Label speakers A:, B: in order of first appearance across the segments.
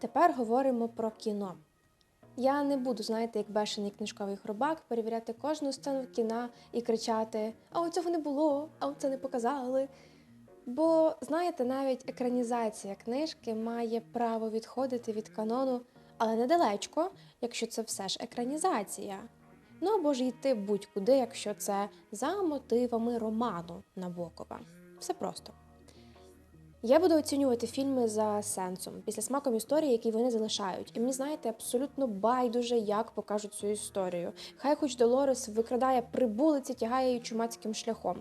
A: Тепер говоримо про кіно. Я не буду, знаєте, як бешений книжковий хробак, перевіряти кожну сцену кіна і кричати: А оцього не було, а оце не показали. Бо, знаєте, навіть екранізація книжки має право відходити від канону, але недалечко, якщо це все ж екранізація. Ну або ж йти будь-куди, якщо це за мотивами роману Набокова. Все просто. Я буду оцінювати фільми за сенсом, після смаком історії, які вони залишають. І мені знаєте, абсолютно байдуже, як покажуть цю історію. Хай хоч Долорес викрадає прибулиці, тягає її чумацьким шляхом.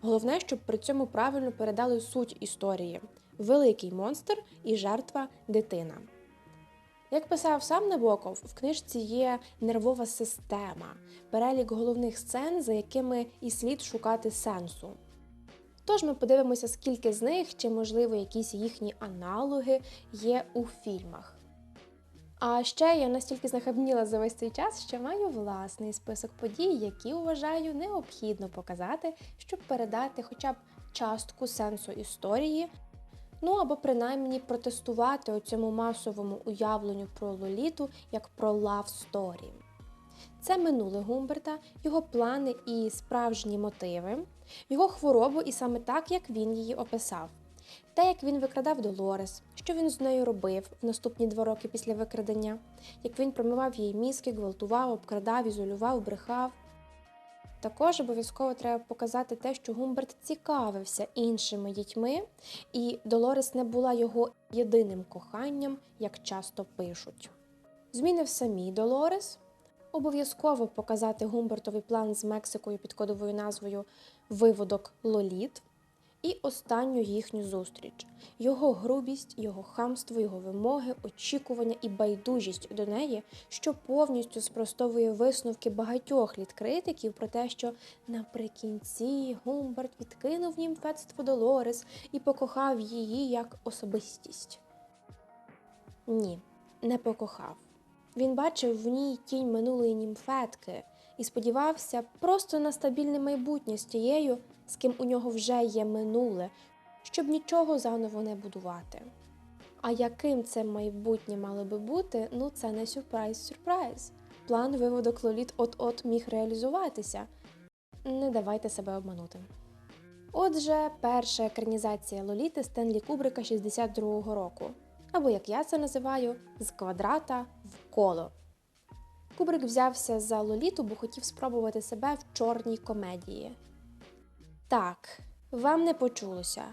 A: Головне, щоб при цьому правильно передали суть історії: великий монстр і жертва дитина. Як писав сам Набоков, в книжці є нервова система, перелік головних сцен, за якими і слід шукати сенсу. Тож ми подивимося, скільки з них, чи, можливо, якісь їхні аналоги є у фільмах. А ще я настільки знахабніла за весь цей час, що маю власний список подій, які вважаю необхідно показати, щоб передати хоча б частку сенсу історії, ну або принаймні протестувати у цьому масовому уявленню про Лоліту як про love story. Це минуле Гумберта, його плани і справжні мотиви, його хворобу, і саме так, як він її описав. Те, як він викрадав Долорес, що він з нею робив в наступні два роки після викрадення, як він промивав її мізки, гвалтував, обкрадав, ізолював, брехав. Також обов'язково треба показати те, що Гумберт цікавився іншими дітьми, і Долорес не була його єдиним коханням, як часто пишуть. Зміни в самій Долорес, обов'язково показати Гумбертовий план з Мексикою під кодовою назвою Виводок Лоліт і останню їхню зустріч. Його грубість, його хамство, його вимоги, очікування і байдужість до неї, що повністю спростовує висновки багатьох літ критиків про те, що наприкінці Гумберт відкинув німфетство Долорес і покохав її як особистість. Ні, не покохав. Він бачив в ній тінь минулої німфетки і сподівався просто на стабільне майбутнє з тією, з ким у нього вже є минуле, щоб нічого заново не будувати. А яким це майбутнє мало би бути, ну це не сюрприз-сюрприз. План виводок Лоліт от-от міг реалізуватися. Не давайте себе обманути. Отже, перша екранізація Лоліти Стенлі Кубрика 62-го року або як я це називаю, з квадрата в коло. Кубрик взявся за Лоліту, бо хотів спробувати себе в чорній комедії. Так, вам не почулося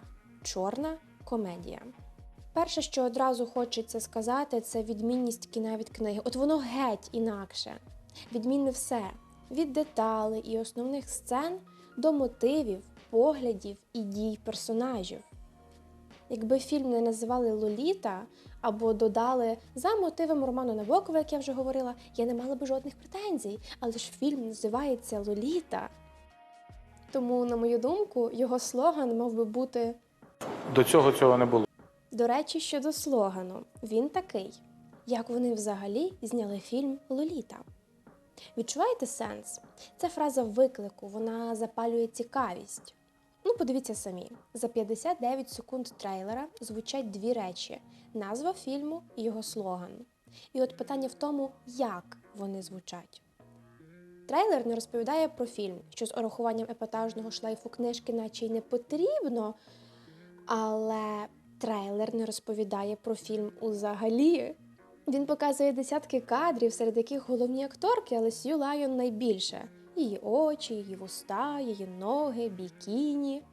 A: чорна комедія. Перше, що одразу хочеться сказати, це відмінність кіна від книги. От воно геть інакше. Відмінне все від деталей і основних сцен до мотивів, поглядів і дій персонажів. Якби фільм не називали Лоліта або додали за мотивом роману Набокова, як я вже говорила, я не мала би жодних претензій, але ж фільм називається Лоліта. Тому, на мою думку, його слоган мав би бути
B: До цього цього не було.
A: до речі, щодо слогану, він такий: як вони взагалі зняли фільм Лоліта. Відчуваєте сенс? Це фраза виклику, вона запалює цікавість. Ну, подивіться самі: за 59 секунд трейлера звучать дві речі: назва фільму і його слоган. І от питання в тому, як вони звучать. Трейлер не розповідає про фільм, що з урахуванням епатажного шлейфу книжки, наче й не потрібно. Але трейлер не розповідає про фільм узагалі. Він показує десятки кадрів, серед яких головні акторки, але Сью Лайон найбільше: її очі, її вуста, її ноги, бікіні.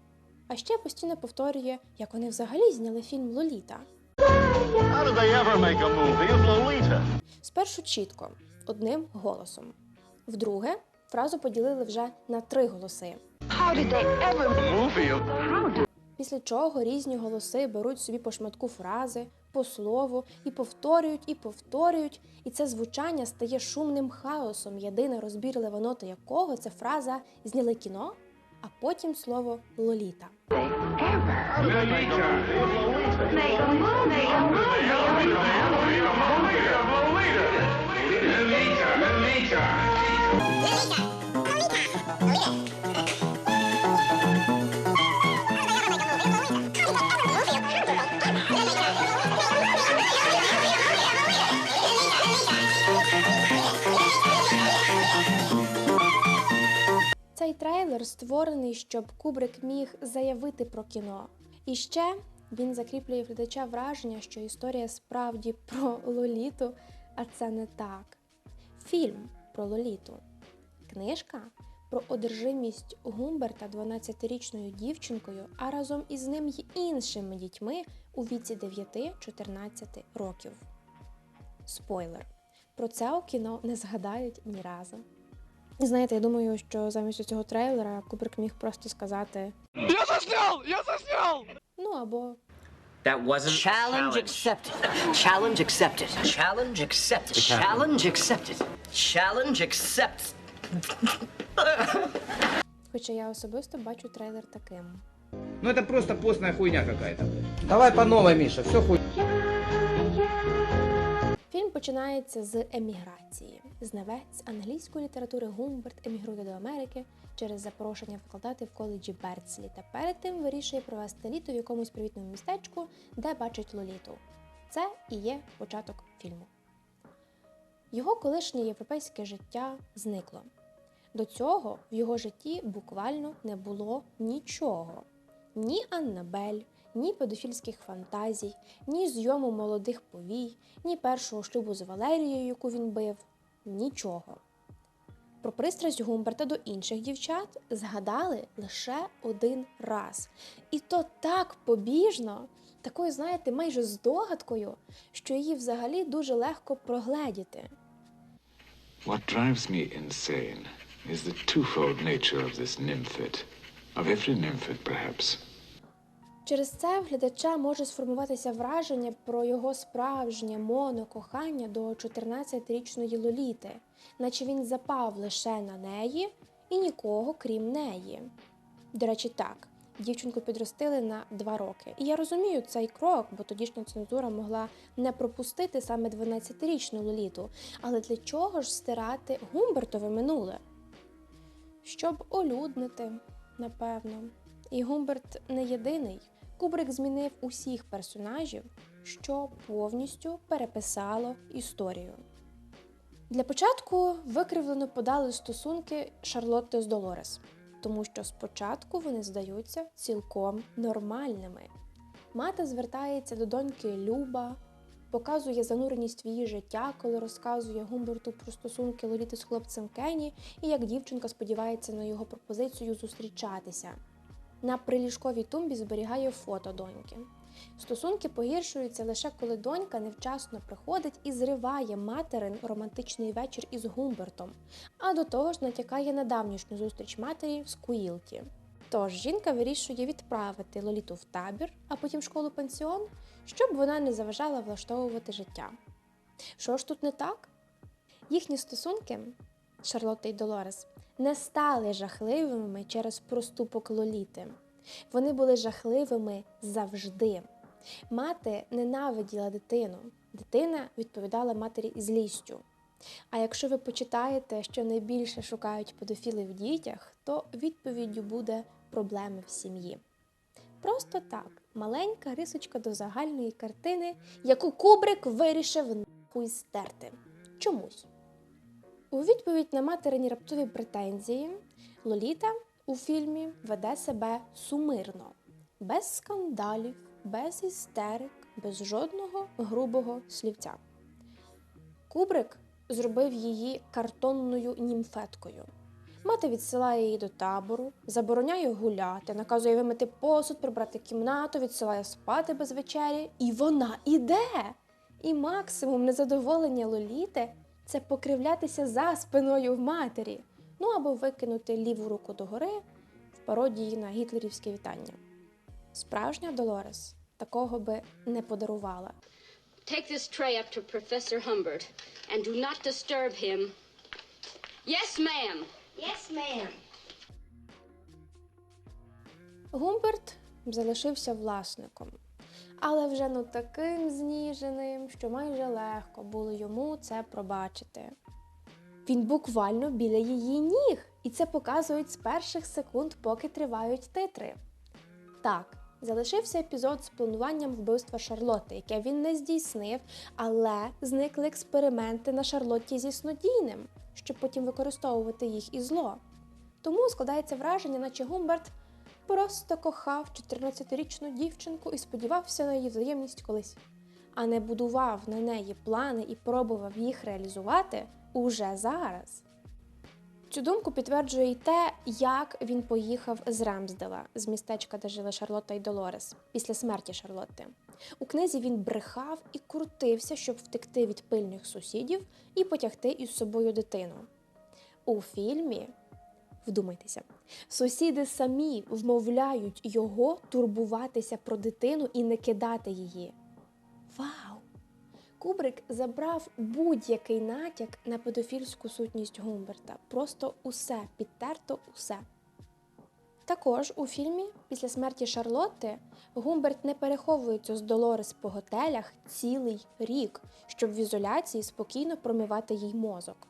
A: А ще постійно повторює, як вони взагалі зняли фільм Лоліта.
C: How did they ever make a movie of Lolita?
A: Спершу чітко, одним голосом. Вдруге, фразу поділили вже на три голоси.
D: How did they ever
C: movie of.
A: Після чого різні голоси беруть собі по шматку фрази, по слову і повторюють, і повторюють, і це звучання стає шумним хаосом, єдина розбірлива нота якого це фраза зняли кіно, а потім слово лоліта.
C: How
A: трейлер створений, щоб Кубрик міг заявити про кіно. І ще він закріплює глядача враження, що історія справді про Лоліту, а це не так. Фільм про Лоліту. Книжка про одержимість Гумберта 12-річною дівчинкою, а разом із ним й іншими дітьми у віці 9-14 років. Спойлер. Про це у кіно не згадають ні разу. І знаєте, я думаю, що замість цього трейлера Кубрик міг просто сказати: Я засняв! Я засняв! Ну або
E: That wasn't
F: Challenge
E: challenge.
F: accepted. Challenge accepted. Challenge accepted. Challenge accepted. Challenge accepted.
A: Хоча я особисто бачу трейлер таким.
G: Ну это просто постная хуйня какая-то. Давай по новой, Миша, все хуй.
A: Починається з еміграції. Знавець англійської літератури Гумберт емігрує до Америки через запрошення викладати в коледжі Берцлі та перед тим вирішує провести літо в якомусь привітному містечку, де бачить Лоліту. Це і є початок фільму. Його колишнє європейське життя зникло. До цього в його житті буквально не було нічого: ні Аннабель, ні педофільських фантазій, ні зйому молодих повій, ні першого шлюбу з Валерією, яку він бив, нічого. Про пристрасть Гумберта до інших дівчат згадали лише один раз. І то так побіжно, такою, знаєте, майже здогадкою, що її взагалі дуже легко прогледіти.
H: What drives me insane is the twofold nature of this nymphid. Of every nymphid, perhaps.
A: Через це в глядача може сформуватися враження про його справжнє монокохання до 14-річної Лоліти, наче він запав лише на неї і нікого крім неї. До речі, так, дівчинку підростили на два роки. І я розумію цей крок, бо тодішня цензура могла не пропустити саме 12-річну Лоліту. Але для чого ж стирати Гумбертове минуле? Щоб олюднити, напевно. І Гумберт не єдиний. Кубрик змінив усіх персонажів, що повністю переписало історію. Для початку викривлено подали стосунки Шарлотти з Долорес, тому що спочатку вони здаються цілком нормальними. Мати звертається до доньки Люба, показує зануреність в її життя, коли розказує Гумберту про стосунки Лоліти з хлопцем Кенні і як дівчинка сподівається на його пропозицію зустрічатися. На приліжковій тумбі зберігає фото доньки. Стосунки погіршуються лише коли донька невчасно приходить і зриває материн романтичний вечір із Гумбертом, а до того ж натякає на давнішню зустріч матері в Скуїлті. Тож жінка вирішує відправити Лоліту в табір, а потім школу пансіон, щоб вона не заважала влаштовувати життя. Що ж тут не так? Їхні стосунки, Шарлотта і Долорес, не стали жахливими через проступок Лоліти. Вони були жахливими завжди. Мати ненавиділа дитину. Дитина відповідала матері злістю. А якщо ви почитаєте, що найбільше шукають педофіли в дітях, то відповіддю буде проблеми в сім'ї. Просто так, маленька рисочка до загальної картини, яку Кубрик вирішив нахуй стерти. Чомусь. У відповідь на материні раптові претензії Лоліта у фільмі веде себе сумирно, без скандалів, без істерик, без жодного грубого слівця. Кубрик зробив її картонною німфеткою. Мати відсилає її до табору, забороняє гуляти, наказує вимити посуд, прибрати кімнату, відсилає спати без вечері, і вона іде. І максимум незадоволення Лоліти це покривлятися за спиною в матері, ну або викинути ліву руку догори в пародії на гітлерівське вітання. Справжня Долорес такого би не подарувала.
I: Take this tray up to Professor Humbert and do not disturb him. Yes, ma'am.
D: Yes, ma'am.
A: Гумберт залишився власником, але вже ну таким зніженим, що майже легко було йому це пробачити. Він буквально біля її ніг, і це показують з перших секунд, поки тривають титри. Так, залишився епізод з плануванням вбивства Шарлотти, яке він не здійснив, але зникли експерименти на Шарлотті зі снодійним, щоб потім використовувати їх і зло. Тому складається враження, наче Гумберт просто кохав 14-річну дівчинку і сподівався на її взаємність колись, а не будував на неї плани і пробував їх реалізувати уже зараз. Цю думку підтверджує й те, як він поїхав з Ремсдела, з містечка, де жили Шарлотта і Долорес, після смерті Шарлотти. У книзі він брехав і крутився, щоб втекти від пильних сусідів і потягти із собою дитину. У фільмі, вдумайтеся, сусіди самі вмовляють його турбуватися про дитину і не кидати її. Вау! Кубрик забрав будь-який натяк на педофільську сутність Гумберта. Просто усе, підтерто усе. Також у фільмі після смерті Шарлотти Гумберт не переховується з Долорес по готелях цілий рік, щоб в ізоляції спокійно промивати їй мозок.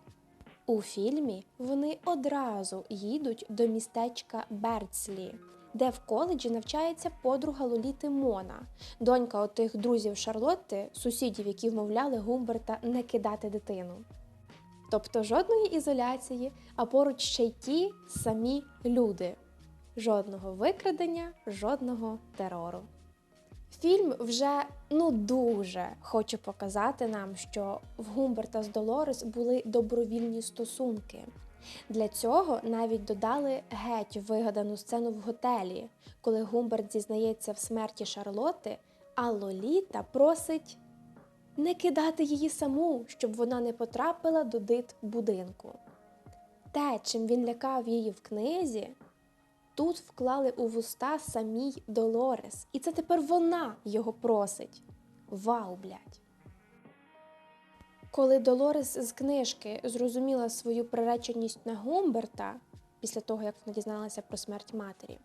A: У фільмі вони одразу їдуть до містечка Берцлі, де в коледжі навчається подруга Лоліти Мона, донька отих друзів Шарлотти, сусідів, які вмовляли Гумберта не кидати дитину. Тобто жодної ізоляції, а поруч ще й ті самі люди. Жодного викрадення, жодного терору. Фільм вже ну дуже хоче показати нам, що в Гумберта з Долорес були добровільні стосунки. Для цього навіть додали геть вигадану сцену в готелі, коли Гумберт зізнається в смерті Шарлотти, а Лоліта просить не кидати її саму, щоб вона не потрапила до дит будинку. Те, чим він лякав її в книзі, тут вклали у вуста самій Долорес, і це тепер вона його просить. Вау, блядь! Коли Долорес з книжки зрозуміла свою приреченість на Гумберта після того, як вона дізналася про смерть матері,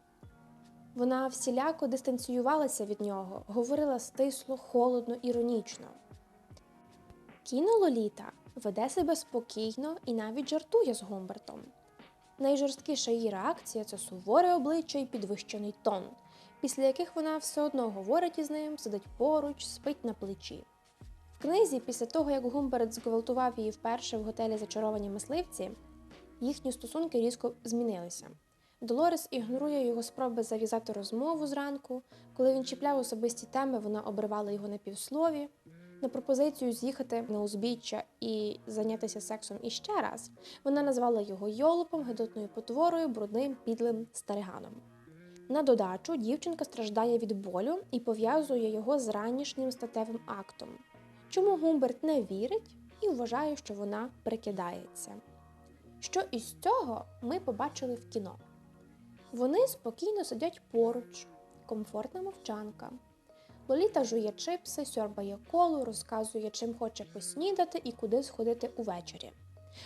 A: вона всіляко дистанціювалася від нього, говорила стисло, холодно, іронічно. Кіно Лоліта веде себе спокійно і навіть жартує з Гумбертом. Найжорсткіша її реакція це суворе обличчя і підвищений тон, після яких вона все одно говорить із ним, сидить поруч, спить на плечі. В книзі, після того, як Гумберт зґвалтував її вперше в готелі Зачаровані мисливці, їхні стосунки різко змінилися. Долорес ігнорує його спроби зав'язати розмову зранку. Коли він чіпляв особисті теми, вона обривала його на півслові. На пропозицію з'їхати на узбіччя і зайнятися сексом іще раз, вона назвала його йолопом, гидотною потворою, брудним, підлим стариганом. На додачу дівчинка страждає від болю і пов'язує його з ранішнім статевим актом. Чому Гумберт не вірить і вважає, що вона прикидається. Що із цього ми побачили в кіно? Вони спокійно сидять поруч, комфортна мовчанка. Лоліта жує чипси, сьорбає колу, розказує, чим хоче поснідати і куди сходити увечері.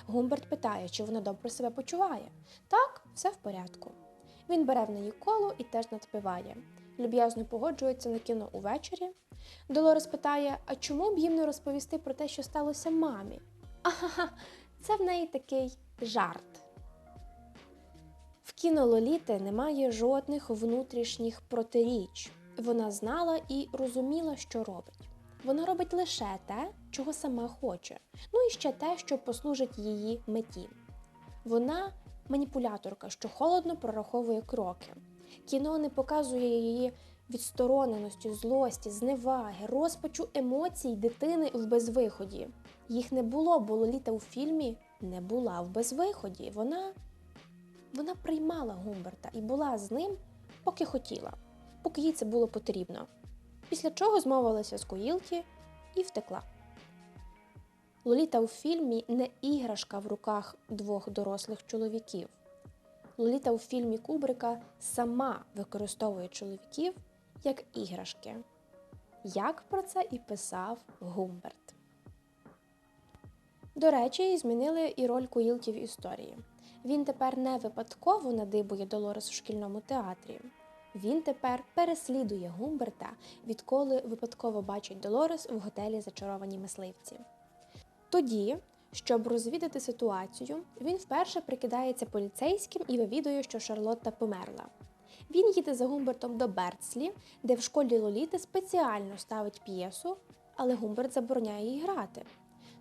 A: Гумберт питає, чи вона добре себе почуває. Так, все в порядку. Він бере в неї коло і теж надпиває. Люб'язно погоджується на кіно увечері. Долорес питає, а чому б їм не розповісти про те, що сталося мамі? Ага, це в неї такий жарт. В кіно Лоліти немає жодних внутрішніх протиріч. Вона знала і розуміла, що робить. Вона робить лише те, чого сама хоче, ну і ще те, що послужить її меті. Вона маніпуляторка, що холодно прораховує кроки. Кіно не показує її відстороненості, злості, зневаги, розпачу емоцій дитини в безвиході. Їх не було, бо Лоліта у фільмі не була в безвиході. Вона, вона приймала Гумберта і була з ним, поки хотіла, поки їй це було потрібно. Після чого змовилася з Коїлті і втекла. Лоліта у фільмі не іграшка в руках двох дорослих чоловіків. Лоліта у фільмі Кубрика сама використовує чоловіків як іграшки. Як про це і писав Гумберт. До речі, змінили і роль Куїлті в історії. Він тепер не випадково надибує Долорес у шкільному театрі. Він тепер переслідує Гумберта, відколи випадково бачить Долорес в готелі Зачаровані мисливці. Тоді, щоб розвідати ситуацію, він вперше прикидається поліцейським і вивідує, що Шарлотта померла. Він їде за Гумбертом до Берцлі, де в школі Лоліти спеціально ставить п'єсу, але Гумберт забороняє їй грати.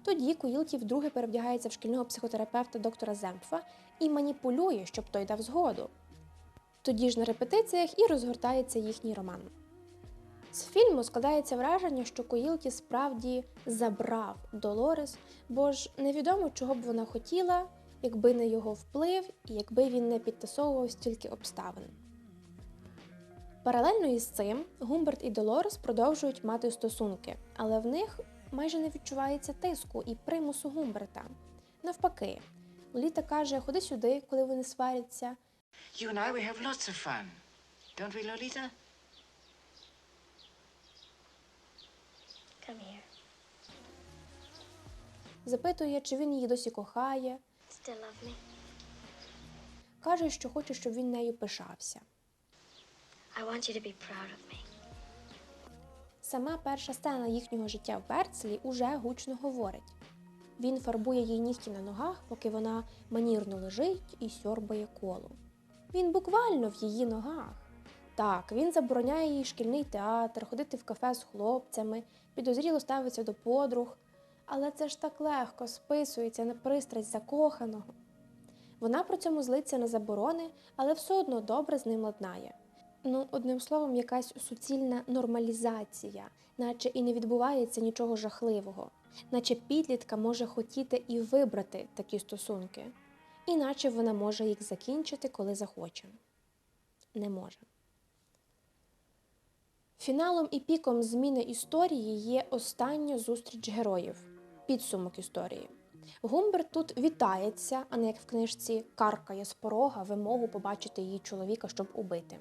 A: Тоді Куїлті вдруге перевдягається в шкільного психотерапевта доктора Земпфа і маніпулює, щоб той дав згоду. Тоді ж на репетиціях і розгортається їхній роман. З фільму складається враження, що Коїлті справді забрав Долорес, бо ж невідомо, чого б вона хотіла, якби не його вплив і якби він не підтасовував стільки обставин. Паралельно із цим Гумберт і Долорес продовжують мати стосунки, але в них майже не відчувається тиску і примусу Гумберта. Навпаки, Лоліта каже: ходи сюди, коли вони сваряться,
E: You and I, we have lots of fun. Don't we, Lolita?
J: Come here.
A: запитує, чи він її досі кохає,
J: Still love me?
A: каже, що хоче, щоб він нею пишався.
J: I want you to be proud of me.
A: Сама перша сцена їхнього життя в Берцлі уже гучно говорить. Він фарбує їй нігті на ногах, поки вона манірно лежить і сьорбає коло. Він буквально в її ногах. Так, він забороняє їй шкільний театр, ходити в кафе з хлопцями, підозріло ставиться до подруг. Але це ж так легко списується на пристрасть закоханого. Вона при цьому злиться на заборони, але все одно добре з ним ладнає. Ну, одним словом, якась суцільна нормалізація, наче і не відбувається нічого жахливого, наче підлітка може хотіти і вибрати такі стосунки, іначе вона може їх закінчити, коли захоче. Не може. Фіналом і піком зміни історії є остання зустріч героїв, підсумок історії. Гумберт тут вітається, а не як в книжці каркає з порога вимогу побачити її чоловіка, щоб убити.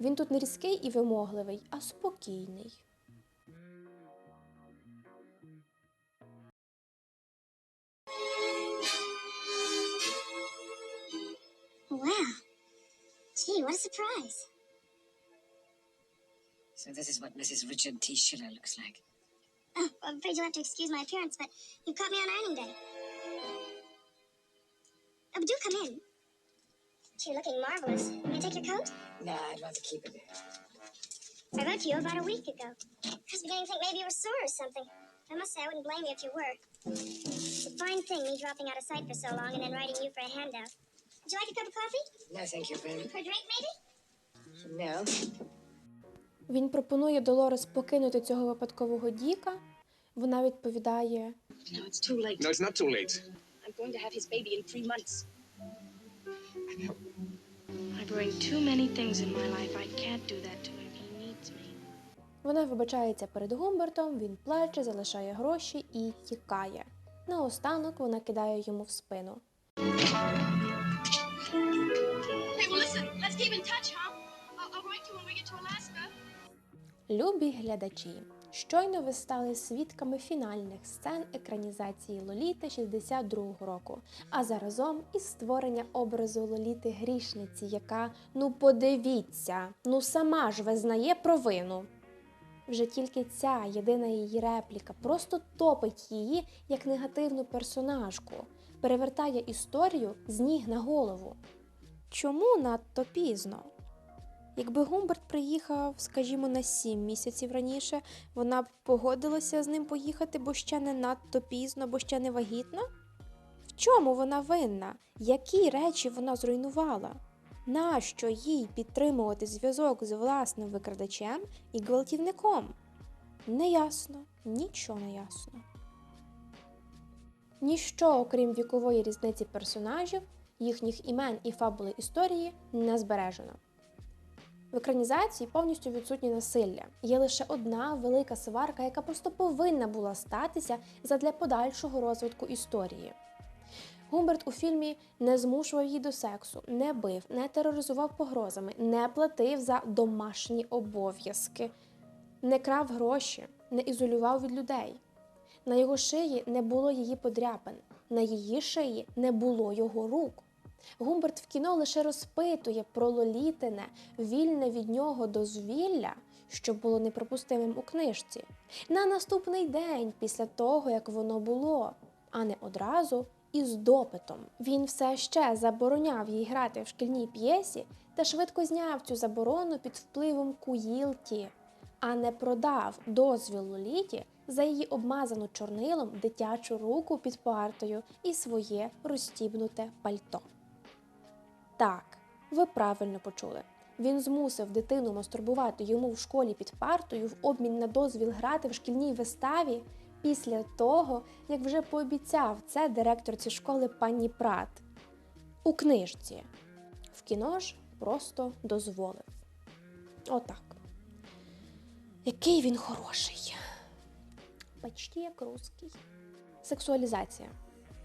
A: Він тут не різкий і вимогливий, а спокійний.
J: Wow. Gee, what a surprise.
E: So this is what Mrs. Richard T. Schiller looks like.
J: Oh, I'm afraid you'll have to excuse my appearance, but you caught me on ironing day. Oh, do come in. You're looking marvelous. May I take your coat?
E: Nah, I'd rather keep it.
J: I wrote to you about a week ago. I was beginning to think maybe you were sore or something. I must say, I wouldn't blame you if you were. It's a fine thing, me dropping out of sight for so long and then writing you for a handout. Would you like a cup of coffee?
E: No, thank you, Ben.
J: For a drink, maybe?
E: No.
A: Він пропонує Долорес покинути цього випадкового Діка. Вона відповідає:
I: No, it's too late.
H: No, it's not too late.
I: I'm going to have his baby in three months. I bring too many things in my life. I can't do that to him. He needs me.
A: Вона вибачається перед Гумбертом, він плаче, залишає гроші і тікає. Наостанок вона кидає йому в спину. Любі глядачі, щойно ви стали свідками фінальних сцен екранізації Лоліти 62-го року, а заразом із створення образу Лоліти грішниці, яка, ну подивіться, ну сама ж визнає провину. Вже тільки ця єдина її репліка просто топить її як негативну персонажку, перевертає історію з ніг на голову. Чому надто пізно? Якби Гумберт приїхав, скажімо, на сім місяців раніше, вона б погодилася з ним поїхати, бо ще не надто пізно, бо ще не вагітна? В чому вона винна? Які речі вона зруйнувала? Нащо їй підтримувати зв'язок з власним викрадачем і гвалтівником? Неясно, нічого не ясно. Ніщо, окрім вікової різниці персонажів, їхніх імен і фабули історії, не збережено. В екранізації повністю відсутнє насилля. Є лише одна велика сварка, яка просто повинна була статися задля подальшого розвитку історії. Гумберт у фільмі не змушував її до сексу, не бив, не тероризував погрозами, не платив за домашні обов'язки, не крав гроші, не ізолював від людей. На його шиї не було її подряпин, на її шиї не було його рук. Гумберт в кіно лише розпитує про Лолітине, вільне від нього дозвілля, що було неприпустимим у книжці, на наступний день після того, як воно було, а не одразу із допитом. Він все ще забороняв їй грати в шкільній п'єсі та швидко зняв цю заборону під впливом Куїлті, а не продав дозвіл Лоліті за її обмазану чорнилом дитячу руку під партою і своє розстібнуте пальто. Так, ви правильно почули. Він змусив дитину мастурбувати йому в школі під партою в обмін на дозвіл грати в шкільній виставі після того, як вже пообіцяв це директорці школи пані Прат. У книжці. В кіно ж просто дозволив. Отак. Який він хороший. Почти як русський. Сексуалізація.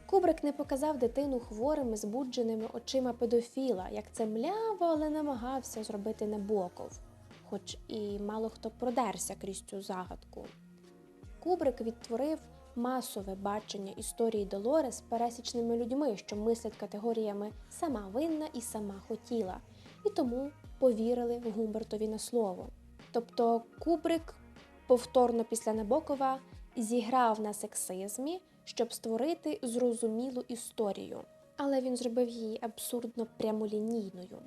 A: Кубрик не показав дитину хворими, збудженими очима педофіла, як це мляво, але намагався зробити Набоков, хоч і мало хто продерся крізь цю загадку. Кубрик відтворив масове бачення історії Долорес пересічними людьми, що мислять категоріями сама винна і сама хотіла, і тому повірили Гумбертові на слово. Тобто Кубрик повторно після Набокова зіграв на сексизмі, щоб створити зрозумілу історію, але він зробив її абсурдно прямолінійною.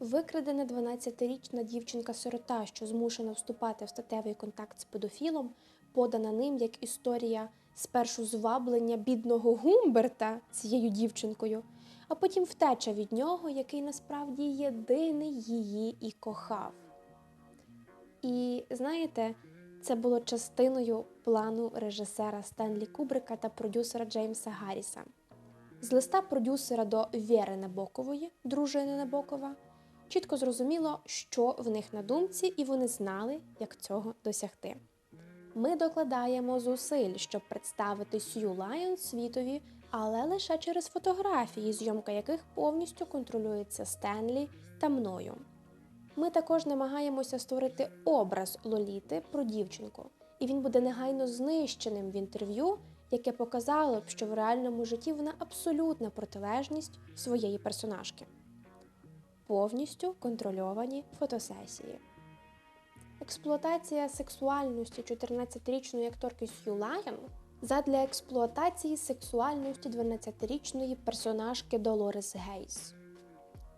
A: Викрадена 12-річна дівчинка-сирота, що змушена вступати в статевий контакт з педофілом, подана ним як історія спершу зваблення бідного Гумберта цією дівчинкою, а потім втеча від нього, який насправді єдиний її і кохав. І знаєте, це було частиною плану режисера Стенлі Кубрика та продюсера Джеймса Гарріса. З листа продюсера до Вєри Набокової, дружини Набокова, чітко зрозуміло, що в них на думці, і вони знали, як цього досягти. Ми докладаємо зусиль, щоб представити Сью Лайон світові, але лише через фотографії, зйомка яких повністю контролюється Стенлі та мною. Ми також намагаємося створити образ Лоліти про дівчинку, і він буде негайно знищеним в інтерв'ю, яке показало б, що в реальному житті вона абсолютна протилежність своєї персонажки. Повністю контрольовані фотосесії. Експлуатація сексуальності 14-річної акторки Сью Лайон задля експлуатації сексуальності 12-річної персонажки Долорес Гейс.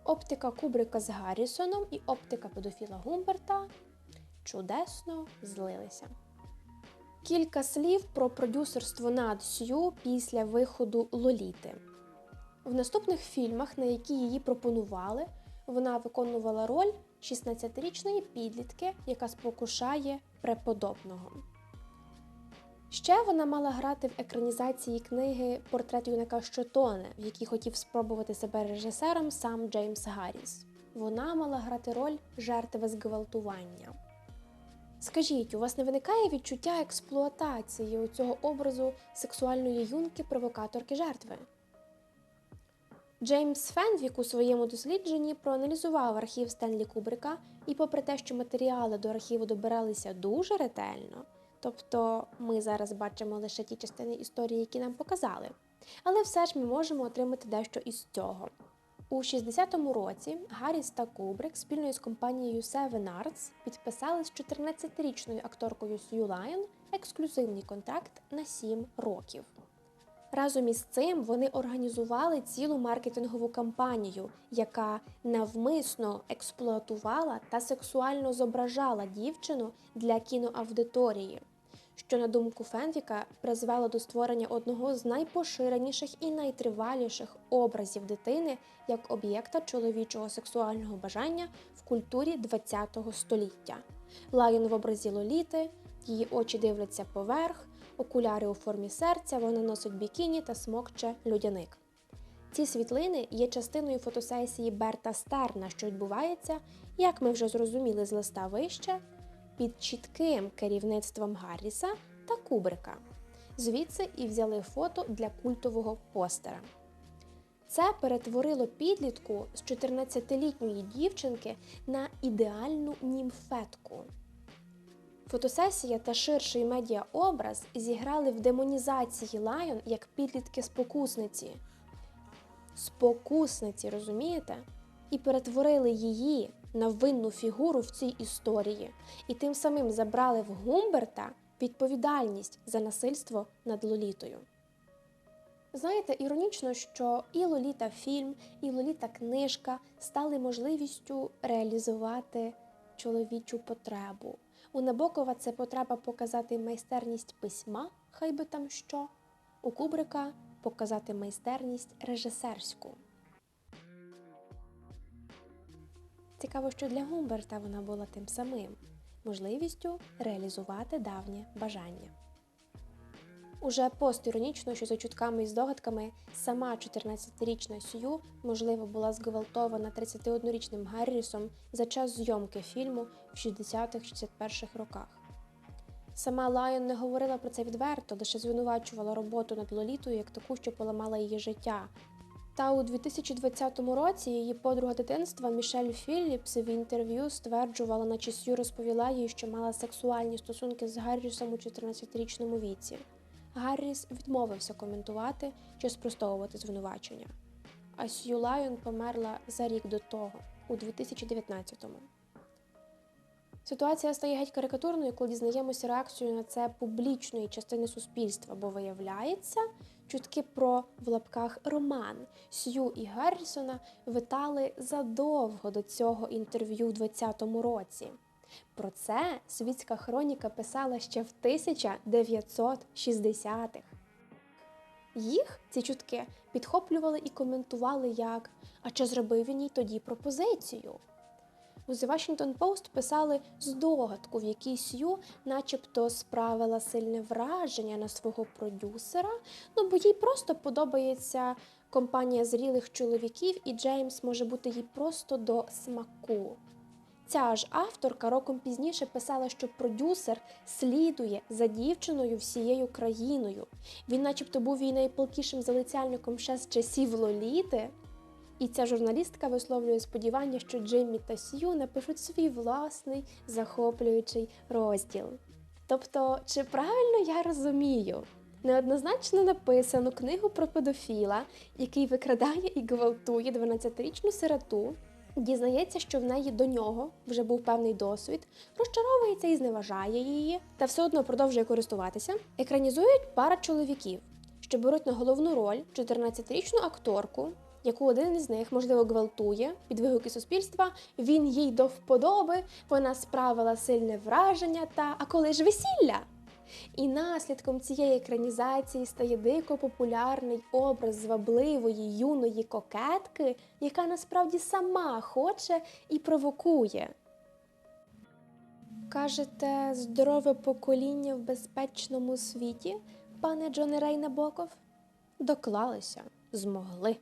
A: Оптика Кубрика з Гаррісоном і оптика педофіла Гумберта чудесно злилися. Кілька слів про продюсерство над Сью після виходу Лоліти. В наступних фільмах, на які її пропонували, вона виконувала роль 16-річної підлітки, яка спокушає преподобного. Ще вона мала грати в екранізації книги Портрет юнака що тоне, в якій хотів спробувати себе режисером сам Джеймс Гарріс. Вона мала грати роль жертви зґвалтування. Скажіть, у вас не виникає відчуття експлуатації цього образу сексуальної юнки-провокаторки жертви? Джеймс Фенвік у своєму дослідженні проаналізував архів Стенлі Кубрика, і попри те, що матеріали до архіву добиралися дуже ретельно, тобто ми зараз бачимо лише ті частини історії, які нам показали, але все ж ми можемо отримати дещо із цього. У 60-му році Гарріс та Кубрик спільно із компанією Seven Arts підписали з 14-річною акторкою Сью Лайон ексклюзивний контракт на 7 років. Разом із цим вони організували цілу маркетингову кампанію, яка навмисно експлуатувала та сексуально зображала дівчину для кіноаудиторії, що, на думку Фенвіка, призвело до створення одного з найпоширеніших і найтриваліших образів дитини як об'єкта чоловічого сексуального бажання в культурі ХХ століття. Лайон в образі Лоліти, її очі дивляться поверх, окуляри у формі серця, вона носить бікіні та смокче людяник. Ці світлини є частиною фотосесії Берта Стерна, що відбувається, як ми вже зрозуміли з листа вище, під чітким керівництвом Гарріса та Кубрика. Звідси і взяли фото для культового постера. Це перетворило підлітку з 14-літньої дівчинки на ідеальну німфетку. Фотосесія та ширший медіаобраз зіграли в демонізації Лайон як підлітки-спокусниці. Спокусниці, розумієте? І перетворили її на винну фігуру в цій історії, і тим самим забрали в Гумберта відповідальність за насильство над Лолітою. Знаєте, іронічно, що і Лоліта фільм, і Лоліта книжка стали можливістю реалізувати чоловічу потребу. У Набокова це потреба показати майстерність письма, хай би там що, у Кубрика показати майстерність режисерську. Цікаво, що для Гумберта вона була тим самим можливістю реалізувати давнє бажання. Уже постіронічно, що за чутками і здогадками, сама 14-річна Сью, можливо, була зґвалтована 31-річним Гаррісом за час зйомки фільму в 60-61 роках. Сама Лайон не говорила про це відверто, лише звинувачувала роботу над Лолітою як таку, що поламала її життя. Та у 2020 році її подруга дитинства Мішель Філіпс в інтерв'ю стверджувала, наче Сью розповіла їй, що мала сексуальні стосунки з Гаррісом у 14-річному віці. Гарріс відмовився коментувати чи спростовувати звинувачення. А Сью Лайон померла за рік до того, у 2019-му. Ситуація стає геть карикатурною, коли дізнаємося реакцію на це публічної частини суспільства, бо виявляється, чутки про в лапках роман Сью і Гаррісона витали задовго до цього інтерв'ю у 2020 році. Про це світська хроніка писала ще в 1960-х. Їх ці чутки підхоплювали і коментували як А чи зробив він їй тоді пропозицію? У The Washington Post писали здогадку, в якій Сью начебто справила сильне враження на свого продюсера, ну бо їй просто подобається компанія зрілих чоловіків, і Джеймс може бути їй просто до смаку. Ця ж авторка роком пізніше писала, що продюсер слідує за дівчиною всією країною. Він, начебто, був її найпалкішим залицяльником ще з часів Лоліти. І ця журналістка висловлює сподівання, що Джиммі та Сью напишуть свій власний захоплюючий розділ. Тобто, чи правильно я розумію? Неоднозначно написану книгу про педофіла, який викрадає і гвалтує 12-річну сироту, дізнається, що в неї до нього вже був певний досвід, розчаровується і зневажає її, та все одно продовжує користуватися. Екранізують пара чоловіків, що беруть на головну роль 14-річну акторку, яку один із них, можливо, гвалтує під вигуки суспільства. Він їй до вподоби, вона справила сильне враження та а коли ж весілля? І наслідком цієї екранізації стає дико популярний образ звабливої юної кокетки, яка насправді сама хоче і провокує. Кажете, здорове покоління в безпечному світі, пане Джоне Рей Набоков? Доклалися, змогли.